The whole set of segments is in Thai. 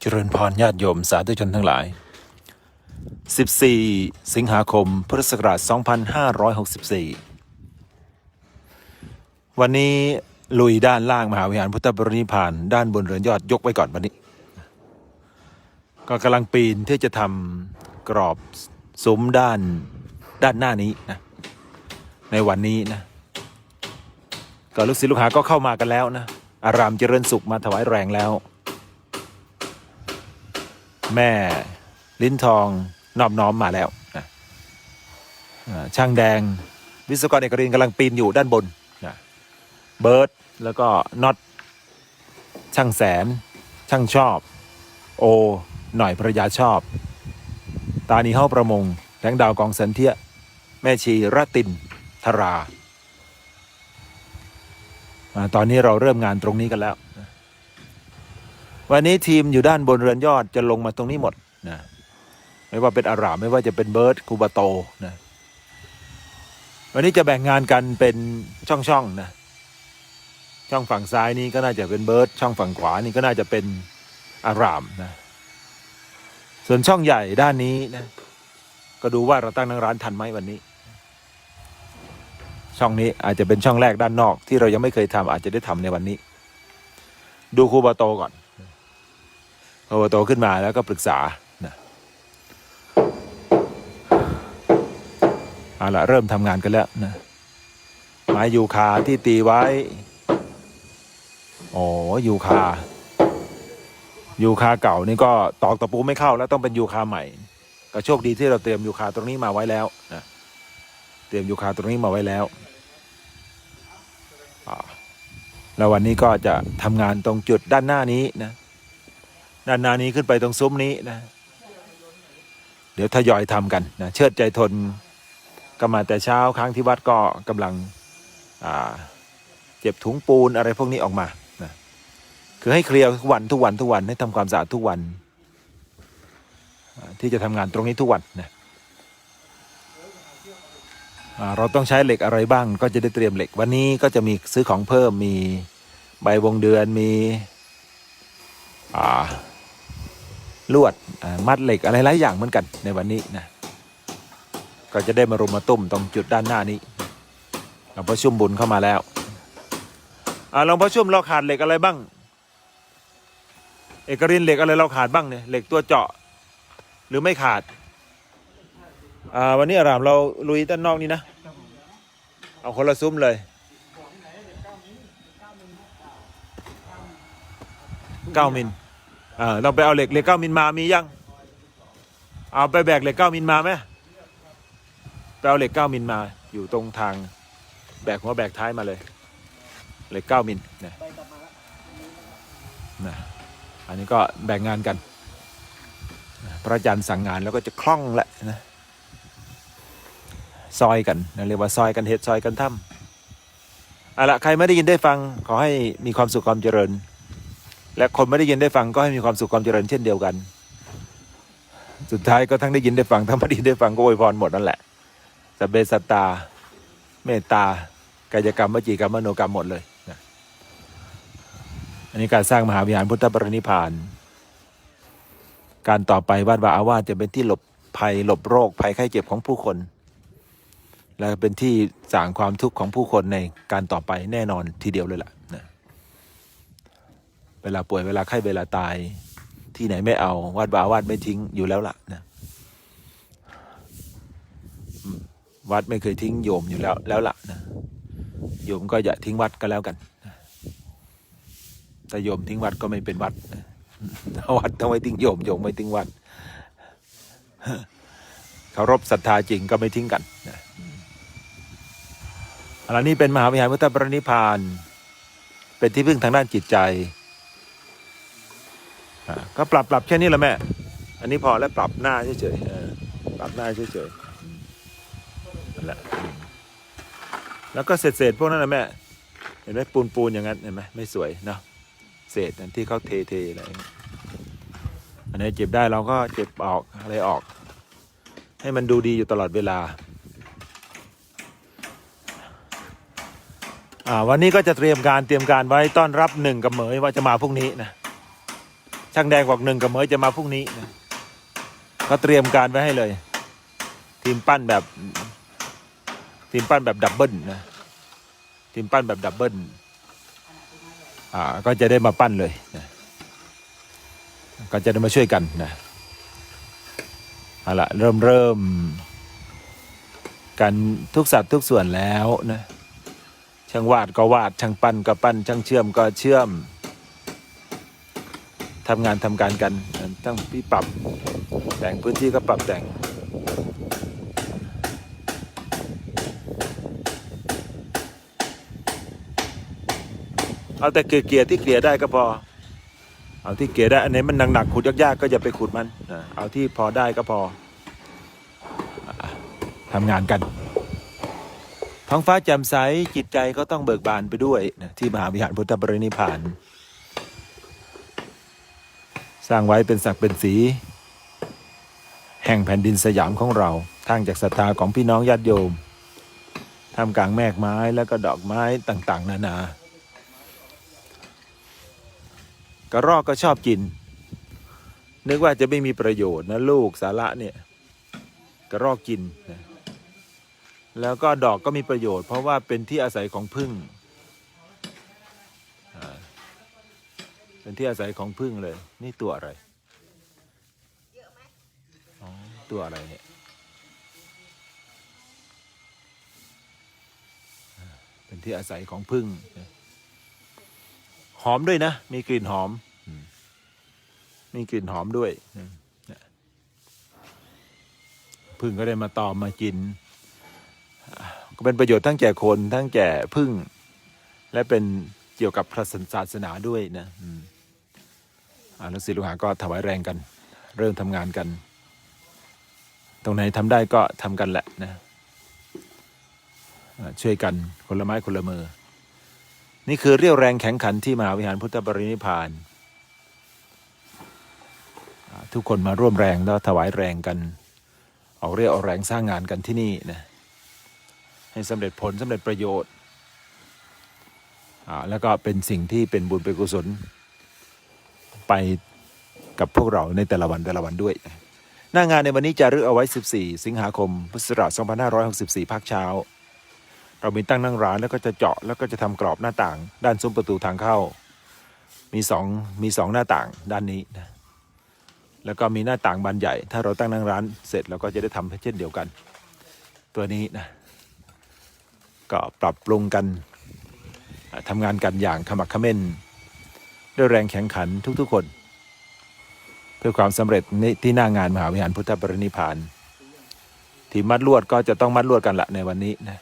เจริญพรญาติโยมสาธุชนทั้งหลาย 14 สิงหาคม พุทธศักราช 2564 วันนี้ลุยด้านล่างมหาวิหารพุทธบรณิพาน ด้านบนเรือนยอดยกไว้ก่อนวันนี้ ก็กำลังปีนที่จะทำกรอบซุ้มด้านด้านหน้านี้นะ ในวันนี้นะ ก็ลูกศิษย์ลูกหาก็เข้ามากันแล้วนะ อารามเจริญสุขมาถวายแรงแล้ว แม่ลิ้นทองนอบน้อมมาแล้วนะช่างแดงวิศวกรเอกรินกำลังปีนอยู่ด้านบนนะเบิร์ดแล้วก็น็อตช่างแสน ช่างชอบ โอ หน่อยภรรยาชอบ ตานีเฮ้าประมงแสงดาวกองสันเทีย แม่ชีรตินธราอ่าตอนนี้เราเริ่มงานตรงนี้กันแล้ว วันนี้ทีมอยู่ด้านบนเรือนยอดจะลงมาตรงนี้หมดนะไม่ว่าเป็นอารามไม่ว่าจะเป็นเบิร์ดคูบาโตนะวันนี้จะแบ่งงานกันเป็นช่องๆนะช่องฝั่งซ้ายนี้ก็น่าจะเป็นเบิร์ดช่องฝั่งขวานี่ก็น่าจะเป็นอารามนะส่วนช่องใหญ่ด้านนี้นะก็ดูว่าเราตั้งนังร้านทันไหมวันนี้ ช่องนี้อาจจะเป็นช่องแรกด้านนอก ที่เรายังไม่เคยทำอาจจะได้ทำในวันนี้ ดูคูบาโตก่อน พอโตขึ้นมาแล้วก็ปรึกษานะเอาละเริ่มทำงานกันแล้วนะไม้ยูคาที่ตีไว้อ๋อยูคายูคาเก่านี่ก็ตอกตะปูไม่เข้าแล้วต้องเป็นยูคาใหม่ ก็โชคดีที่เราเตรียมยูคาตรงนี้มาไว้แล้วนะเตรียมยูคาตรงนี้มาไว้แล้วแล้ววันนี้ก็จะทำงานตรงจุดด้านหน้านี้นะ ด้านหน้านี้ขึ้นไปตรงซุ้มนี้นะ เดี๋ยวทยอยทำกันนะเชิดใจทนก็มาแต่เช้าครั้งที่วัดก็กำลังเจ็บถุงปูนอะไรพวกนี้ออกมานะคือให้เคลียร์ทุกวันทุกวันทุกวันให้ทำความสะอาดทุกวัน ที่จะทำงานตรงนี้ทุกวันนะเราต้องใช้เหล็กอะไรบ้างก็จะได้เตรียมเหล็กวันนี้ก็จะมีซื้อของเพิ่มมีใบวงเดือนมี อ่า ลวดมัดเหล็กอะไรหลายอย่างเหมือนกันในวันนี้นะก็จะได้มารุมมาตุ้มตรงจุดด้านหน้านี้หลวงพ่อชุ่มบุญเข้ามาแล้วอ่าหลวงพ่อชุ่มเราขาดเหล็กอะไรบ้าง เอกรินเหล็กอะไรเราขาดบ้างเนี่ยเหล็กตัวเจาะหรือไม่ขาดวันนี้อารามเราลุยด้านนอกนี่นะ เอาคนละซุ้มเลยเก้ามิล อ่าเราไปเอาเหล็กเหล็กเก้ามิลมามียัง เอาไปแบกเหล็กเก้ามิลมาไหมไปเอาเหล็กเก้ามิลมาอยู่ตรงทาง แบกหัวแบกท้ายมาเลยเหล็กเก้ามิลนะนะอันนี้ก็แบ่งงานกัน พระอาจารย์สั่งงานแล้วก็จะคล่องแหละนะซอยกันนะเรียกว่าซอยกันเห็ดซอยกันถ้ำเอาละใครไม่ได้ยินได้ฟังขอให้มีความสุขความเจริญ และคนไม่ได้ยินได้ฟังก็ให้มีความสุขความเจริญเช่นเดียวกัน สุดท้ายก็ทั้งได้ยินได้ฟังทั้งไม่ได้ยินได้ฟังก็อวยพรหมดนั่นแหละสเบสตา เมตตากายกรรมวจีกรรมมโนกรรมหมดเลยนะอันนี้การสร้างมหาวิหารพุทธปรินิพพาน การต่อไปวัดวาอาวาสจะเป็นที่หลบภัยหลบโรคภัยไข้เจ็บของผู้คน และเป็นที่สางความทุกข์ของผู้คนในการต่อไปแน่นอนทีเดียวเลยล่ะนะ เวลาป่วยเวลาไข้เวลาตาย ที่ไหนไม่เอาวัดบาวาดไม่ทิ้งอยู่แล้วล่ะนะวัดไม่เคยทิ้งโยมอยู่แล้วแล้วล่ะนะโยมก็อย่าทิ้งวัดก็แล้วกันแต่โยมทิ้งวัดก็ไม่เป็นวัดวัดต้องไม่ทิ้งโยมโยมไม่ทิ้งวัดเคารพศรัทธาจริงก็ไม่ทิ้งกันนะอันนี้เป็นมหาวิหารพุทธปรินิพพาน เป็นที่พึ่งทางด้านจิตใจ ก็ปรับปรับแค่นี้แหละแม่ อันนี้พอแล้วปรับหน้าเฉยๆปรับหน้าเฉยๆนั่นแหละแล้วก็เศษๆพวกนั้นนะแม่ เห็นไหมปูนปูนๆอย่างนั้นเห็นไหมไม่สวยเนาะเศษนั่นที่เขาเทเทๆอะไรอันนี้เจ็บได้เราก็เจ็บออกอะไรออก ให้มันดูดีอยู่ตลอดเวลาอ่าวันนี้ก็จะเตรียมการเตรียมการไว้ต้อนรับหนึ่งกับเหมยว่าจะมาพรุ่งนี้นะ ช่างแดงบอกหนึ่งกับเมยจะมาพรุ่งนี้นะก็เตรียมการไว้ให้เลย ทีมปั้นแบบ ทีมปั้นแบบดับเบิลนะทีมปั้นแบบดับเบิลอ่าก็จะได้มาปั้นเลยนะก็จะได้มาช่วยกันนะเอาละเริ่มเริ่มกันทุกสัดทุกส่วนแล้วนะช่างวาดก็วาดช่างปั้นก็ปั้นช่างเชื่อมก็เชื่อม ทำงานทำการกันตั้งพี่ปรับแต่งพื้นที่ก็ปรับแต่งเอาแต่เกลี่ยที่เกลี่ยได้ก็พอ เอาที่เกลี่ยได้อันไหนมันหนักๆขุดยากๆก็อย่าไปขุดมันเอาที่พอได้ก็พอทำงานกันท้องฟ้าแจ่มใสจิตใจก็ต้องเบิกบานไปด้วยนะที่มหาวิหารพุทธบริณิพพาน สร้างไว้เป็นศักดิ์เป็นสี แห่งแผ่นดินสยามของเราทางจากศรัทธาของพี่น้องญาติโยมท่ามกลางแมกไม้แล้วก็ดอกไม้ต่างๆ นานากระรอกก็ชอบกิน นึกว่าจะไม่มีประโยชน์นะลูกสาระเนี่ยกระรอกกินนะแล้วก็ดอกก็มีประโยชน์ เพราะว่าเป็นที่อาศัยของพึ่ง เป็นที่อาศัยของพึ่งเลย นี่ตัวอะไรอ๋อตัวอะไรเนี่ยเป็นที่อาศัยของพึ่ง หอมด้วยนะ มีกลิ่นหอม มีกลิ่นหอมด้วยพึ่งก็ได้มาตอมมากิน ก็เป็นประโยชน์ทั้งแก่คนทั้งแก่พึ่ง และเป็นเกี่ยวกับพระศาสนาด้วยนะ อืมอ่าแล้วศิลปหาก็ถวายแรงกัน เริ่มทำงานกัน ตรงไหนทำได้ก็ทำกันแหละนะช่วยกันคนละไม้คนละมือ นี่คือเรี่ยวแรงแข็งขันที่มหาวิหารพุทธบริณิพานทุกคนมาร่วมแรงแล้วถวายแรงกัน ออกเรี่ยวออกแรงสร้างงานกันที่นี่นะให้สำเร็จผลสำเร็จประโยชน์อาแล้วก็เป็นสิ่งที่เป็นบุญเป็นกุศล ไปกับพวกเราในแต่ละวันแต่ละวันด้วย หน้างานในวันนี้จะรึกเอาไว้ 14 สิงหาคม พุทธศักราช2564 ภาคเช้า เรามีตั้งนั่งร้านแล้วก็จะเจาะแล้วก็จะทำกรอบหน้าต่าง ด้านซุ้มประตูทางเข้า มีสองมีสองหน้าต่างด้านนี้นะ แล้วก็มีหน้าต่างบานใหญ่ ถ้าเราตั้งนั่งร้านเสร็จเราก็จะได้ทำเช่นเดียวกัน ตัวนี้นะ ก็ปรับปรุงกันอ่าทำงานกันอย่างขมักขม้น ด้วยแรงแข็งขันทุกๆคน เพื่อความสำเร็จในที่หน้างานมหาวิหารพุทธบริณิพพานทีมมัดลวดก็จะต้องมัดลวดกันละในวันนี้นะ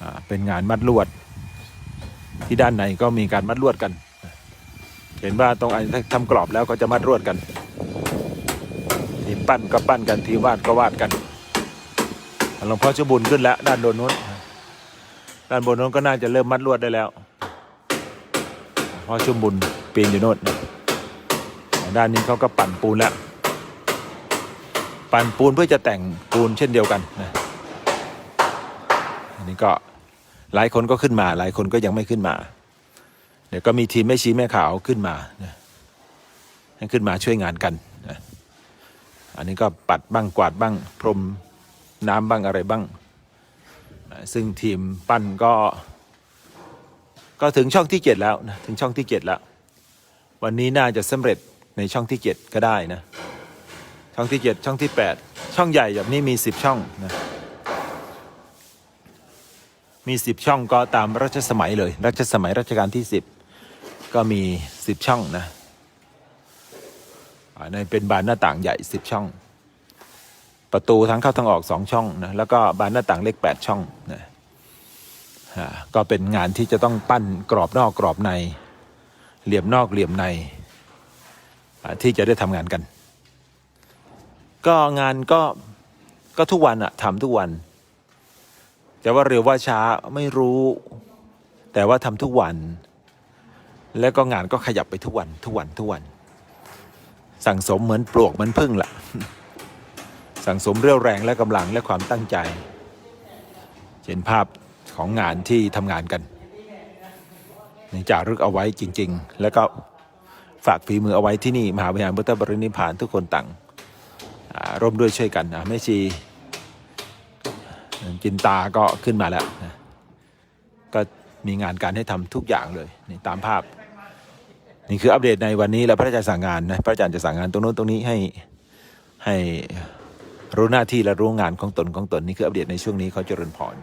อ่าเป็นงานมัดลวด ที่ด้านในก็มีการมัดลวดกัน เห็นว่าตรงอันทำกรอบแล้วก็จะมัดลวดกันทีมปั้นก็ปั้นกันทีวาดก็วาดกันหลวงพ่อชบุญขึ้นแล้วด้านบนนู้นด้านบนนู้นก็น่าจะเริ่มมัดลวดได้แล้ว พ่อชบุญปีนอยู่โน่นด้านนี้เขาก็ปั่นปูนแล้ว ปั่นปูนเพื่อจะแต่งปูนเช่นเดียวกันนะอันนี้ก็หลายคนก็ขึ้นมา หลายคนก็ยังไม่ขึ้นมา เดี๋ยวก็มีทีมแม่ชีแม่ขาวขึ้นมานะให้ขึ้นมาช่วยงานกันนะอันนี้ก็ปัดบ้างกวาดบ้างพรมน้ำบ้างอะไรบ้างนะซึ่งทีมปั้นก็ ก็ถึงช่องที่เจ็ดแล้วนะถึงช่องที่เจ็ดแล้ว วันนี้น่าจะสำเร็จในช่องที่เจ็ดก็ได้นะ ช่องที่เจ็ดช่องที่แปดช่องใหญ่แบบนี้มีสิบช่องนะมีสิบช่องก็ตามรัชสมัยเลย รัชสมัยรัชกาลที่สิบก็มีสิบช่องนะอ่าในเป็นบานหน้าต่างใหญ่สิบช่อง ประตูทั้งเข้าทั้งออกสองช่องนะแล้วก็บานหน้าต่างเล็กแปดช่องนะ ก็เป็นงานที่จะต้องปั้นกรอบนอกกรอบใน เหลี่ยมนอกเหลี่ยมใน ที่จะได้ทำงานกัน ก็งานก็ก็ทุกวันอะทำทุกวัน จะว่าเร็วว่าช้าไม่รู้ แต่ว่าทำทุกวัน แล้วก็งานก็ขยับไปทุกวัน ทุกวันทุกวัน สั่งสมเหมือนปลวกเหมือนพึ่งละ่ะ สั่งสมเรี่ยวแรงและกำลังและความตั้งใจ เห็นภาพ ของงานที่ทำงานกันจารึกเอาไว้จริง ๆ แล้วก็ฝากฝีมือเอาไว้ที่นี่ มหาวิทยาลัยพุทธบริณิพานทุกคนต่างร่วมด้วยช่วยกันนะแม่ชีจินตาก็ขึ้นมาแล้วนะก็มีงานการให้ทำทุกอย่างเลยนี่ตามภาพ นี่คืออัปเดตในวันนี้แล้วพระอาจารย์สั่งงานนะพระอาจารย์จะสั่งงานตรงโน้นตรงนี้ให้ให้รู้หน้าที่และรู้งานของตนของตนนี่คืออัปเดตในช่วงนี้เขาเจริญพร